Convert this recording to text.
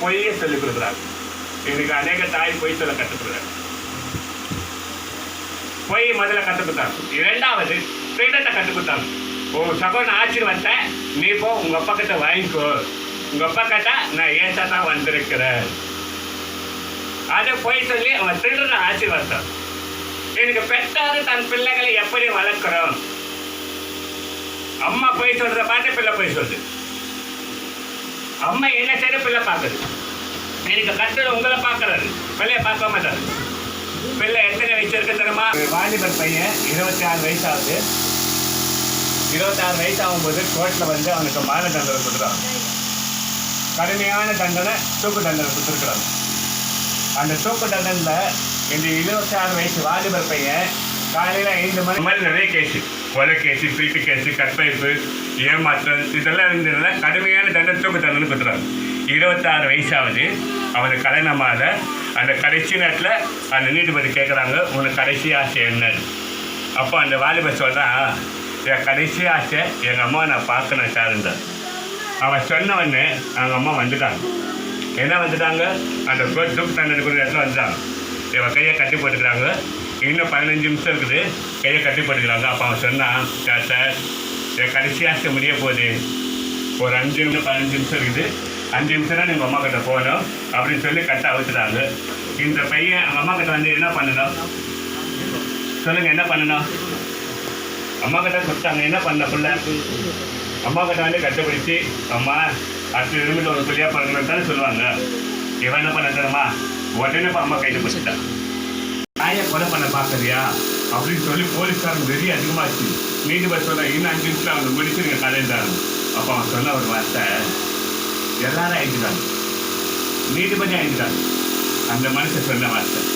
பொய்யை சொல்லிக் கொடுக்குறாங்க இன்னைக்கு அநேக தாய் பொய் சொல்ல கற்றுக்கிறாங்க பொய் முதல்ல கற்றுக் இரண்டாவது ஃப்ரீடத்தை கற்றுக் கொடுத்தாங்க உன் சகோதரன் வந்த நீ போ உங்க அப்பா கிட்ட வாங்கிக்கோ. உங்க அப்பா கிட்ட நான் ஏசா தான் வந்திருக்கிறேன். அதை பொய் சொல்லி அவன் திருடுற ஆசீர்வாதம் எனக்கு பெற்றாரு தன் பிள்ளைகளை எப்படி வளர்க்கிறோம்? அம்மா போய் சொல்றத பார்த்து பிள்ளை போய் சொல்லுது. அம்மா என்ன செய்யற பிள்ளை பார்க்குது. எனக்கு கத்தர் உங்களை பார்க்கறாரு. பிள்ளைய பார்க்க மாட்டாரு. பிள்ளை எத்தனை வயசு இருக்கு தெரியுமா? வாலிபர் பையன் இருபத்தி ஆறு வயசு ஆகுது இருபத்தாறு வயசு ஆகும்போது கோர்ட்டில் வந்து அவனுக்கு மரண தண்டனை கொடுக்குறாங்க கடுமையான தண்டனை தூக்கு தண்டனை கொடுத்துருக்குறாங்க அந்த தூக்கு தண்டனையில் இந்த இருபத்தி ஆறு வயசு வாலிபர் பையன் காலையில் ஐந்து மணி மாதிரி நிறைய கேஸு கொலை கேஸு திருட்டு கேஸு கற்பழிப்பு ஏமாற்றல் இதெல்லாம் இருந்ததுல கடுமையான தண்டனை தூக்கு தண்டனை கொடுத்துறாங்க இருபத்தாறு வயசாவது அவனை கல்யாணமாத அந்த கடைசி நேரத்தில் அந்த நீதிபதி கேட்குறாங்க உனக்கு கடைசி ஆசை என்னன்னு? அப்போ அந்த வாலிபர் சொல்கிறான் என் கடைசி ஆசை எங்கள் அம்மா நான் பார்க்கணும் சாருந்த அவன் சொன்னவொடனே அவங்க அம்மா வந்துட்டாங்க. என்ன வந்துட்டாங்க? அந்த கோர்ட் தூக்கு தண்டனை கொடுக்குற இடத்துல வந்துட்டாங்க. இவன் கையை கட்டி போட்டுக்கிறாங்க. இன்னும் பதினஞ்சு நிமிஷம் இருக்குது. கையை கட்டி அப்போ அவன் சொன்னான் சார் என் கடைசியாக முடிய போகுது. ஒரு அஞ்சு நிமிஷம் பதினஞ்சு நிமிஷம் இருக்குது. அஞ்சு நிமிஷம் தான் எங்கள் அம்மா கிட்ட போகணும். அப்படின்னு சொல்லி கட்ட அவுத்துட்டாங்க இந்த பையன் அவங்க அம்மா கிட்ட வந்து என்ன பண்ணணும்? சொல்லுங்கள் என்ன பண்ணணும்? அம்மா கிட்ட கொடுத்தாங்க. என்ன பண்ண புள்ள? அம்மா கிட்ட வந்து கட்டுப்பிடிச்சு அம்மா அடுத்த நிமிடம் ஒரு பிள்ளையாக பண்ணணும்னு தானே சொல்லுவாங்க. இவன் என்ன பண்ண தரமா உடனே இப்போ அம்மா கையில் பிடிச்சிட்டான் பார்க்குறியா அப்படின்னு சொல்லி போலீஸ்காரன் வெறி அதிகமாச்சு. நீதிபதி சொல்ல இன்னும் அஞ்சு நிமிஷத்தில் அவங்க முடிச்சிருங்க கலைந்தாரு அப்போ அவன் சொன்ன ஒரு வார்த்தை எல்லாரும் அழிஞ்சுட்டாங்க. நீதிபதி அழிஞ்சுட்டாங்க. அந்த மனுஷன் சொன்ன வார்த்தை.